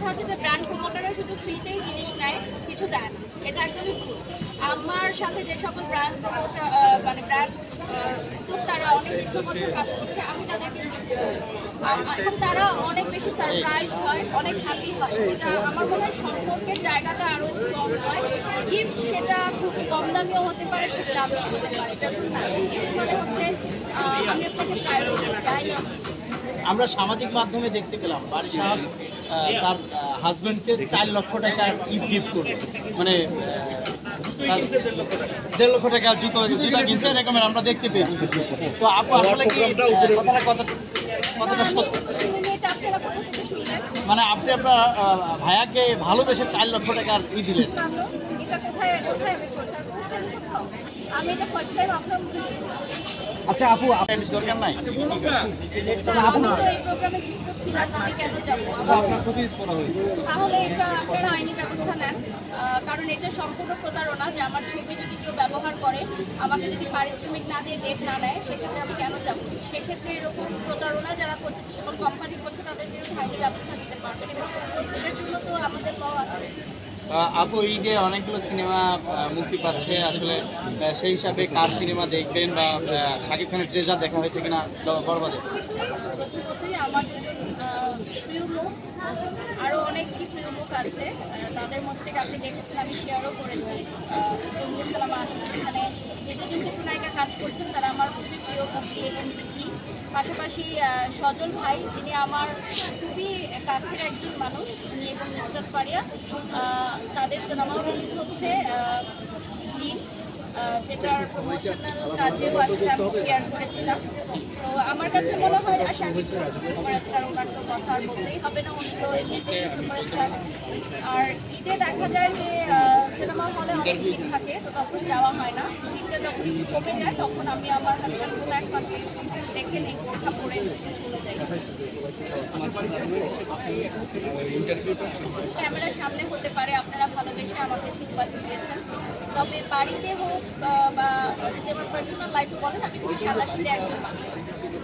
কথা হচ্ছে যে ব্র্যান্ড প্রমোটাররা শুধু ফ্রিতেই জিনিস নেয়, কিছু দেয় না। এটা একদমই ভুল। আমার সাথে যে সকল ব্র্যান্ড প্রমোটার মানে ব্র্যান্ড উদ্যোক্তারা অনেক দীর্ঘ বছর কাজ করছে, আমি তাদেরকে এবং তারা অনেক বেশি সারপ্রাইজ হয়, অনেক হ্যাপি হয়। এটা আমার মনে হয় সম্পর্কের জায়গাটা আরও স্ট্রং হয়। গিফট সেটা খুব কম দামিও হতে পারে, খুব দামিও হতে পারে। এটা গিফট মানে হচ্ছে আমি আপনাকে চাই আমরা সামাজিক মাধ্যমে দেখতে পেলাম বাড়ি সাহেব তার হাজব্যান্ডকে চার লক্ষ টাকা ঈদ গিফট করবে মানে দেড় লক্ষ টাকা জুতো জুতা কিনছে এরকমের আমরা দেখতে পেয়েছি। তো আপু আসলে কি কথাটা কত কতটা সত্য? মানে আপনি আপনার ভাইয়াকে ভালোবেসে চার লক্ষ টাকার ই দিলেন। আমি এটা ফার্স্ট টাইম আপনার মুখে আচ্ছা আপু আপনার দরকার নাই? আমি তো এই প্রোগ্রামে যুক্ত ছিলাম না, আমি কেন যাব? তাহলে এটা আপনারা আইনি ব্যবস্থা নেন। কারণ এটা সম্পূর্ণ প্রতারণা যে আমার ছবি যদি কেউ ব্যবহার করে আমাকে যদি পারিশ্রমিক না দিয়ে ডেট না নেয় সেক্ষেত্রে আমি কেন যাব? সেক্ষেত্রে এরকম প্রতারণা যারা করছে যে সকল কোম্পানি করছে তাদের বিরুদ্ধে আইনি ব্যবস্থা নিতে পারবেন। এবং এটার জন্য তো আমাদের ল আছে। আপু ঈদে অনেকগুলো সিনেমা মুক্তি পাচ্ছে, আসলে সেই হিসাবে কার সিনেমা দেখবেন বা শাকিব খানের ট্রেজার দেখা হয়েছে কিনা বরবাদে আরও অনেক কি প্রিয় মুখ আছে তাদের মধ্যে থেকে আপনি দেখেছেন, আমি শেয়ারও করেছি। জঙ্গি ইসলাম আশিক সেখানে। যে দুজন চিত্রনায়িকা কাজ করছেন, তারা আমার খুবই প্রিয় মুখী এবং পাশাপাশি সজল ভাই, যিনি আমার কাছের একজন মানুষ উনি এবং নুসরাত ফারিয়া। তাদের সিনেমা রিলিজ হচ্ছে আহ, যেটার প্রমোশনাল কাজেও আসলে আমি শেয়ার করেছিলাম। তো আমার কাছে মনে হয় আশা সুপার সুপারস্টার ওনার তো কথা আর বলতেই হবে না উনি তো এমনিতেই সুপারস্টার। আর ঈদে দেখা যায় যে সিনেমা হলে অনেক ভিড় থাকে, তো তখন যাওয়া হয় না। ঈদে যখন কমে যায়, তখন আমি আমার হাজব্যান্ড কোনো একমাত্র দেখে নেই বোরখা পরে চলে যাই ক্যামেরার সামনে হতে পারে, আপনারা ভালোবেসে আমাকে সংবাদ দিয়েছেন। তবে বাড়িতে হোক বা যদি আমার পার্সোনাল লাইফে বলেন, আমি খুবই সাদাশীতে একজন মানুষ।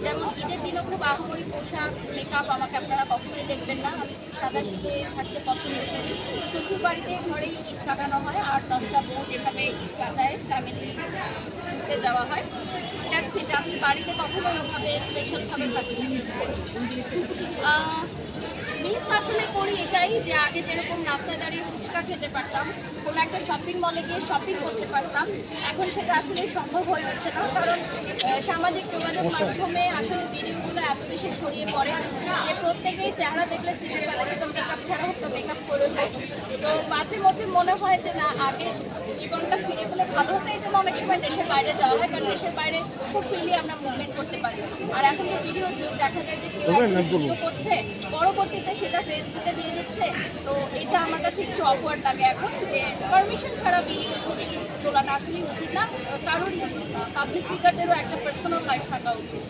যেমন ঈদের দিনও খুব আহামরি পোশাক মেকআপ আমাকে আপনারা কখনোই দেখবেন না। আমি সাদা সাদাশীতে থাকতে পছন্দ করি। শ্বশুর বাড়িতে ঘরেই ঈদ কাটানো হয়, আর দশটা বউ যেভাবে ঈদ কাটায় ফ্যামিলি ঘুরতে যাওয়া হয়। ইট আমি বাড়িতে কখনোই ওভাবে স্পেশালভাবে থাকি মিস আসলে করি এটাই যে আগে যেরকম রাস্তায় দাঁড়িয়ে ফুচকা খেতে পারতাম কোনো একটা শপিং মলে গিয়ে শপিং করতে পারতাম এখন সেটা আসলে সম্ভব হয়ে উঠছে না কারণ সামাজিক যোগাযোগ মাধ্যমে আসলে ভিডিওগুলো এত বেশি ছড়িয়ে পড়ে। যে প্রত্যেকেই চেহারা দেখলে চিনে ফেলে সেটা মেকআপ তো মাঝে মধ্যে মনে হয় যে না আগে জীবনটা ফিরে পেলে ভালো হতো। এই জন্য অনেক সময় দেশের বাইরে যাওয়া হয় কারণ দেশের বাইরে খুব ফ্রিলি আমরা মুভমেন্ট করতে পারি। আর এখন তো ভিডিওর যুগ দেখা যায় যে কেউ ভিডিও করছে পরবর্তীতে সেটা ফেসবুকে দিয়ে দিচ্ছে। তো এটা আমার কাছে একটু অকওয়ার্ড লাগে এখন যে পারমিশন ছাড়া ভিডিও ছবি তোলাটা আসলে উচিত না। কারোরই উচিত না। পাবলিক ফিগারদেরও একটা পার্সোনাল লাইফ থাকা উচিত।